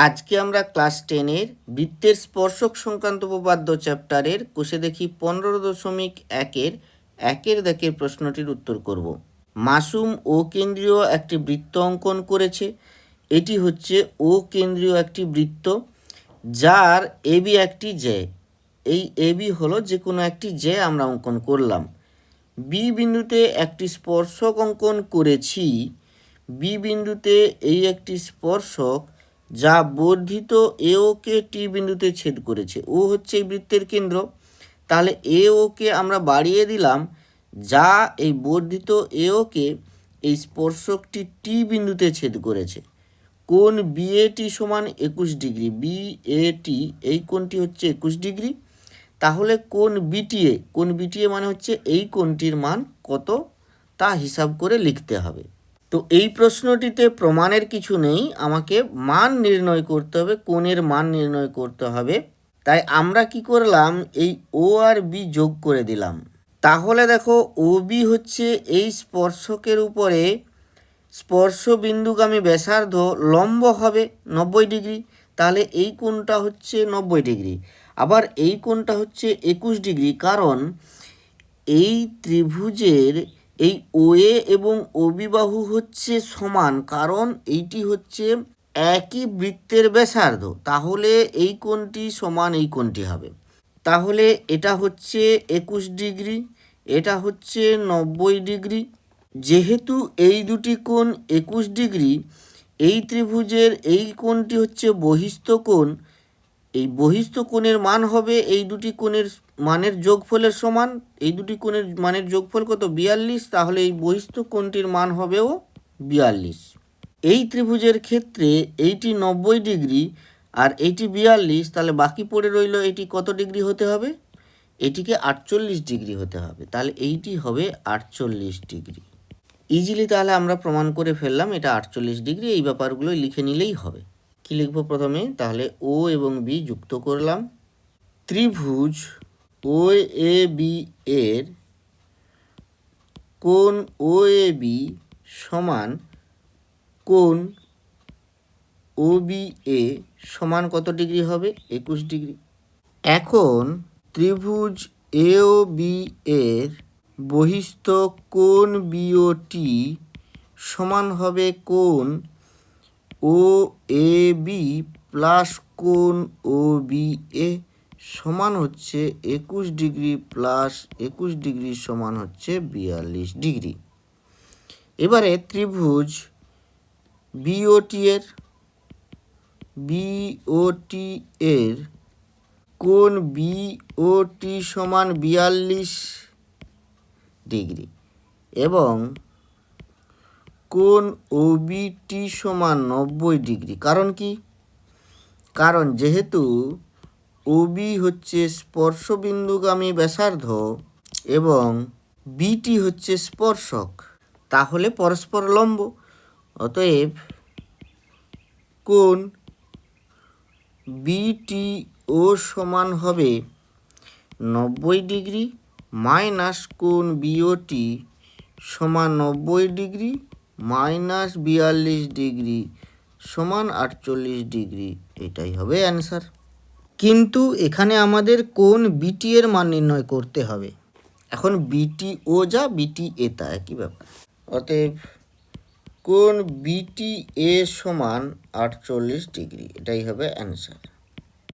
আজকে আমরা ক্লাস টেনের বৃত্তের স্পর্শক সংক্রান্ত উপপাদ্য চ্যাপ্টারের কোষে দেখি পনেরো দশমিক একের একের দেখের প্রশ্নটির উত্তর করব। মাসুম ও কেন্দ্রীয় একটি বৃত্ত অঙ্কন করেছে। এটি হচ্ছে ও কেন্দ্রীয় একটি বৃত্ত, যার এবি একটি জে এই এবি হলো যে কোনো একটি জে আমরা অঙ্কন করলাম। বি বিন্দুতে একটি স্পর্শক অঙ্কন করেছি। বি বিন্দুতে এই একটি স্পর্শক যা বর্ধিত এওকে টি বিন্দুতে ছেদ করেছে। ও হচ্ছে এই বৃত্তের কেন্দ্র। তাহলে এ ওকে আমরা বাড়িয়ে দিলাম যা এই বর্ধিত এওকে এই স্পর্শকটি টি বিন্দুতে ছেদ করেছে। কোণ বিএটি সমান একুশ ডিগ্রি। বি এ টি, এই কোণটি হচ্ছে একুশ ডিগ্রি। তাহলে কোন বিটিএ কোন বিটিএ মানে হচ্ছে এই কোণটির মান কত? তা হিসাব করে লিখতে হবে। তো এই প্রশ্নটিতে প্রমাণের কিছু নেই। আমাকে মান নির্ণয় করতে হবে, কোণের মান নির্ণয় করতে হবে। তাই আমরা কি করলাম? এই ও আর বি যোগ করে দিলাম। তাহলে দেখো ও বি হচ্ছে এই স্পর্শকের উপরে স্পর্শ বিন্দুগামী ব্যাসার্ধ লম্ব হবে নব্বই ডিগ্রি। তাহলে এই কোণটা হচ্ছে নব্বই ডিগ্রি। আবার এই কোণটা হচ্ছে একুশ ডিগ্রি। কারণ এই ত্রিভুজের এই ওএ এবং অবিবাহু হচ্ছে সমান, কারণ এইটি হচ্ছে একই বৃত্তের ব্যাসার্ধ। তাহলে এই কোণটি সমান, এই কোণটি হবে। তাহলে এটা হচ্ছে একুশ ডিগ্রি, এটা হচ্ছে নব্বই ডিগ্রি। যেহেতু এই দুটি কোণ একুশ ডিগ্রি, এই ত্রিভুজের এই কোণটি হচ্ছে বহিস্থ কোণ এই বহিস্থ কোণের মান হবে এই দুটি কোণের মানের যোগফলের সমান, এই দুটি কোণের মানের যোগফল কত? বিয়াল্লিশ, তাহলে এই বহিস্থ কোণটির মান হবেও বিয়াল্লিশ। এই ত্রিভুজের ক্ষেত্রে এইটি নব্বই ডিগ্রি আর এইটি বিয়াল্লিশ, তাহলে বাকি পড়ে রইল এটি কত ডিগ্রি হতে হবে? এটিকে আটচল্লিশ ডিগ্রি হতে হবে, তাহলে এইটি হবে আটচল্লিশ ডিগ্রি। ইজিলি তাহলে আমরা প্রমাণ করে ফেললাম এটা আটচল্লিশ ডিগ্রি, এই ব্যাপারগুলো লিখে নিলেই হবে। কি লিখব প্রথমে? তাহলে ও এবং বি যুক্ত করলাম। ত্রিভুজ ও এ বি এর কোন ও এ বি সমান কোন ও বি এ সমান কত ডিগ্রি হবে? একুশ ডিগ্রি। এখন ত্রিভুজ এ ও বি এর বহিস্থ কোণ বিওটি সমান হবে কোণ ও, এ, বি প্লাস কোণ ও, বি, এ সমান হচ্ছে একুশ ডিগ্রি প্লাস একুশ ডিগ্রি সমান হচ্ছে বিয়াল্লিশ ডিগ্রি। এবারে ত্রিভুজ বিওটি এর বিওটি এর কোণ বিওটি সমান বিয়াল্লিশ ডিগ্রি এবং কোণ ওবিটি সমান নব্বই ডিগ্রি। কারণ কি? কারণ যেহেতু ওবি হচ্ছে স্পর্শবিন্দুগামী ব্যাসার্ধ এবং বিটি হচ্ছে স্পর্শক, তাহলে পরস্পর লম্ব। অতএব কোণ বিটি ও সমান হবে নব্বই ডিগ্রি মাইনাস কোণ বিওটি সমান নব্বই ডিগ্রি মাইনাস বিয়াল্লিশ ডিগ্রি সমান আটচল্লিশ ডিগ্রি। এটাই হবে অ্যান্সার। কিন্তু এখানে আমাদের কোন বিটি এর মান নির্ণয় করতে হবে? এখন বিটি ও যা বিটি এ তা, একই ব্যাপার। অতএব কোন বিটি এ সমান আটচল্লিশ ডিগ্রি? এটাই হবে অ্যান্সার।